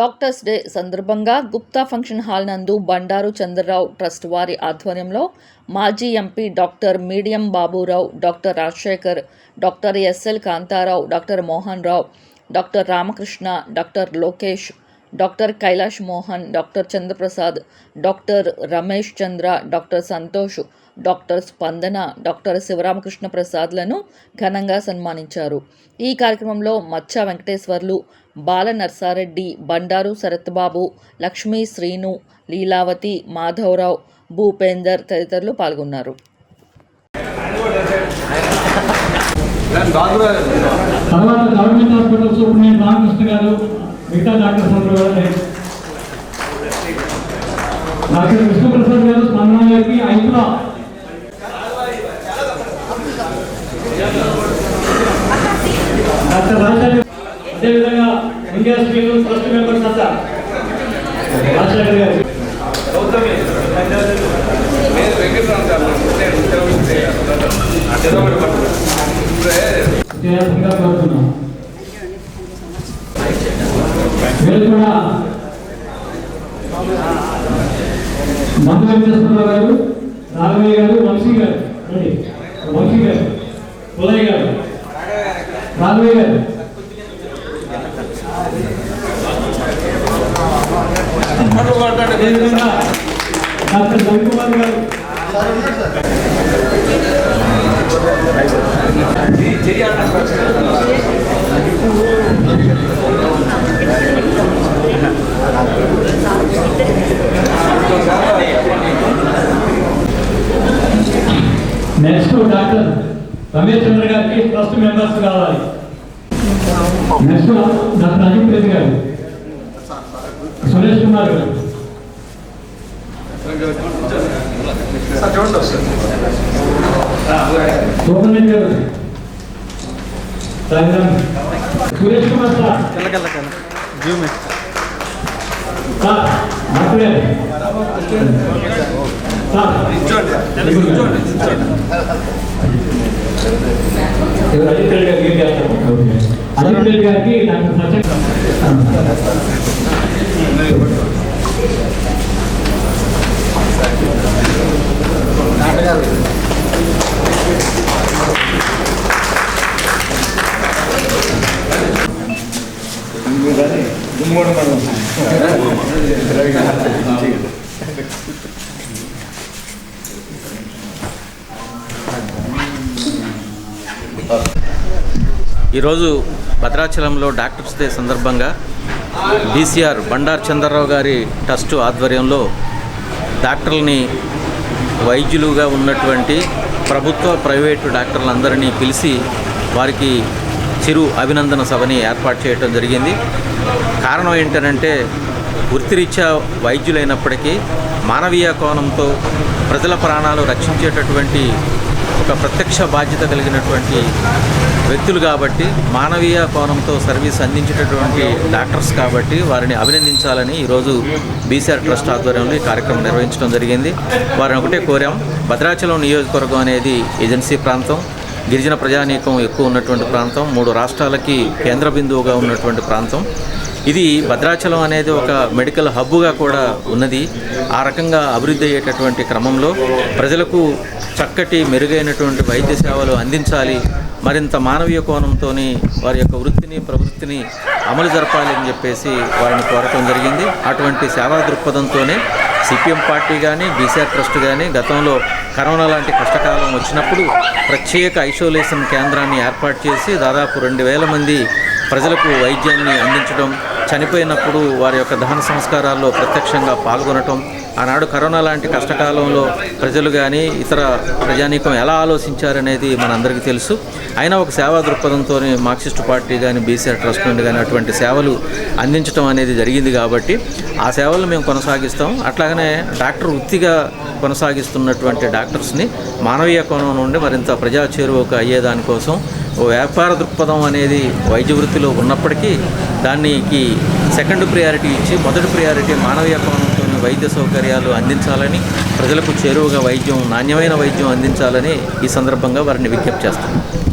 Doctors day సందర్భంగా Gupta function hall నందు Bandaru Chandra Rao trust వారి ఆధ్వర్యంలో మాజీ MP doctor medium Baburao doctor Rajasekhar doctor SL Kantharao doctor Mohan Rao doctor Ramakrishna doctor Lokesh doctor Kailash Mohan doctor Chandraprasad doctor Ramesh Chandra doctor Santosh doctor Spandana doctor Sivaramakrishna ప్రసాద్లను ఘనంగా సన్మానించారు. ఈ కార్యక్రమంలో మచ్చ వెంకటేశ్వర్లు బాల నర్సారెడ్డి బండారు శరత్బాబు లక్ష్మీ శ్రీను లీలావతి మాధవరావు భూపేందర్ తదితరులు పాల్గొన్నారు. తర్వాత గవర్నమెంట్ రామకృష్ణ గారు మిగతా డాక్టర్స్ అందరూ కూడా డాక్టర్ విష్ణుప్రసాద్ గారు స్పందన గారికి ఐదులో డాక్టర్ రాజశేఖర్ అదేవిధంగా ఇండియా స్కీల్ ట్రస్ట్ మెంబర్స్ అంతా రాజశేఖర్ గారు. చేయాల్సిందిగా మీరు కూడా మందు వెంకటేశ్వరరావు గారు రాఘవయ్య గారు వంశీ గారు. వంశీ గారు పుల్లయ్య గారు రాఘవయ్య గారు. డాక్టర్ రవికుమార్ గారు. నెక్స్ట్ డాక్టర్ రమేష్ చంద్ర గారికి ట్రస్ట్ మెంబర్స్ కావాలి. నెక్స్ట్ డాక్టర్ అజిత్ రెడ్డి గారు. సురేష్ కుమార్ గారు. శోభన్ రెడ్డి గారు. రాజధాని Suresh Kumar sir. Sir sir. Ajith గారికి అజిత్ ఈరోజు భద్రాచలంలో డాక్టర్స్ డే సందర్భంగా బీసీఆర్ బండార్ చంద్రరావు గారి ట్రస్టు ఆధ్వర్యంలో డాక్టర్లని వైద్యులుగా ఉన్నటువంటి ప్రభుత్వ ప్రైవేటు డాక్టర్లందరినీ పిలిచి వారికి చిరు అభినందన సభని ఏర్పాటు చేయడం జరిగింది. కారణం ఏంటంటే వృత్తిరీత్యా వైద్యులైనప్పటికీ మానవీయ కోణంతో ప్రజల ప్రాణాలు రక్షించేటటువంటి ఒక ప్రత్యక్ష బాధ్యత కలిగినటువంటి వ్యక్తులు కాబట్టి మానవీయ కోణంతో సర్వీస్ అందించేటటువంటి డాక్టర్స్ కాబట్టి వారిని అభినందించాలని ఈరోజు బీసీఆర్ ట్రస్ట్ ఆధ్వర్యంలో ఈ కార్యక్రమం నిర్వహించడం జరిగింది. వారిని ఒకటే కోరాం. భద్రాచలం నియోజకవర్గం అనేది ఏజెన్సీ ప్రాంతం. గిరిజన ప్రజానీకం ఎక్కువ ఉన్నటువంటి ప్రాంతం మూడు రాష్ట్రాలకి కేంద్ర బిందువుగా ఉన్నటువంటి ప్రాంతం. ఇది భద్రాచలం అనేది ఒక మెడికల్ హబ్బుగా కూడా ఉన్నది. ఆ రకంగా అభివృద్ధి అయ్యేటటువంటి క్రమంలో ప్రజలకు చక్కటి మెరుగైనటువంటి వైద్య సేవలు అందించాలి. మరింత మానవీయ కోణంతో వారి యొక్క వృత్తిని ప్రవృత్తిని అమలు జరపాలి అని చెప్పేసి వారిని కోరటం జరిగింది. అటువంటి సేవా దృక్పథంతోనే సిపిఎం పార్టీ కానీ బీసీఆర్ ట్రస్ట్ కానీ గతంలో కరోనా లాంటి కష్టకాలం వచ్చినప్పుడు ప్రత్యేక ఐసోలేషన్ కేంద్రాన్ని ఏర్పాటు చేసి దాదాపు రెండు వేల మంది ప్రజలకు వైద్యాన్ని అందించడం చనిపోయినప్పుడు వారి యొక్క దహన సంస్కారాల్లో ప్రత్యక్షంగా పాల్గొనటం ఆనాడు కరోనా లాంటి కష్టకాలంలో ప్రజలు కానీ ఇతర ప్రజానీకం ఎలా ఆలోచించారనేది మనందరికీ తెలుసు. అయినా ఒక సేవా దృక్పథంతో మార్క్సిస్ట్ పార్టీ కానీ బీసీఆర్ ట్రస్ట్ నుండి కానీ అటువంటి సేవలు అందించడం అనేది జరిగింది కాబట్టి ఆ సేవలు మేము కొనసాగిస్తాం. అట్లాగనే డాక్టర్ వృత్తిగా కొనసాగిస్తున్నటువంటి డాక్టర్స్ని మానవీయ కోణం నుండి మరింత ప్రజా చేరువకు అయ్యేదానికోసం ఓ వ్యాపార దృక్పథం అనేది వైద్య వృత్తిలో ఉన్నప్పటికీ దానికి సెకండ్ ప్రియారిటీ ఇచ్చి మొదటి ప్రియారిటీ మానవీయ కోణం వైద్య సౌకర్యాలు అందించాలని ప్రజలకు చేరువగా వైద్యం నాణ్యమైన వైద్యం అందించాలని ఈ సందర్భంగా వారిని విజ్ఞప్తి చేస్తాను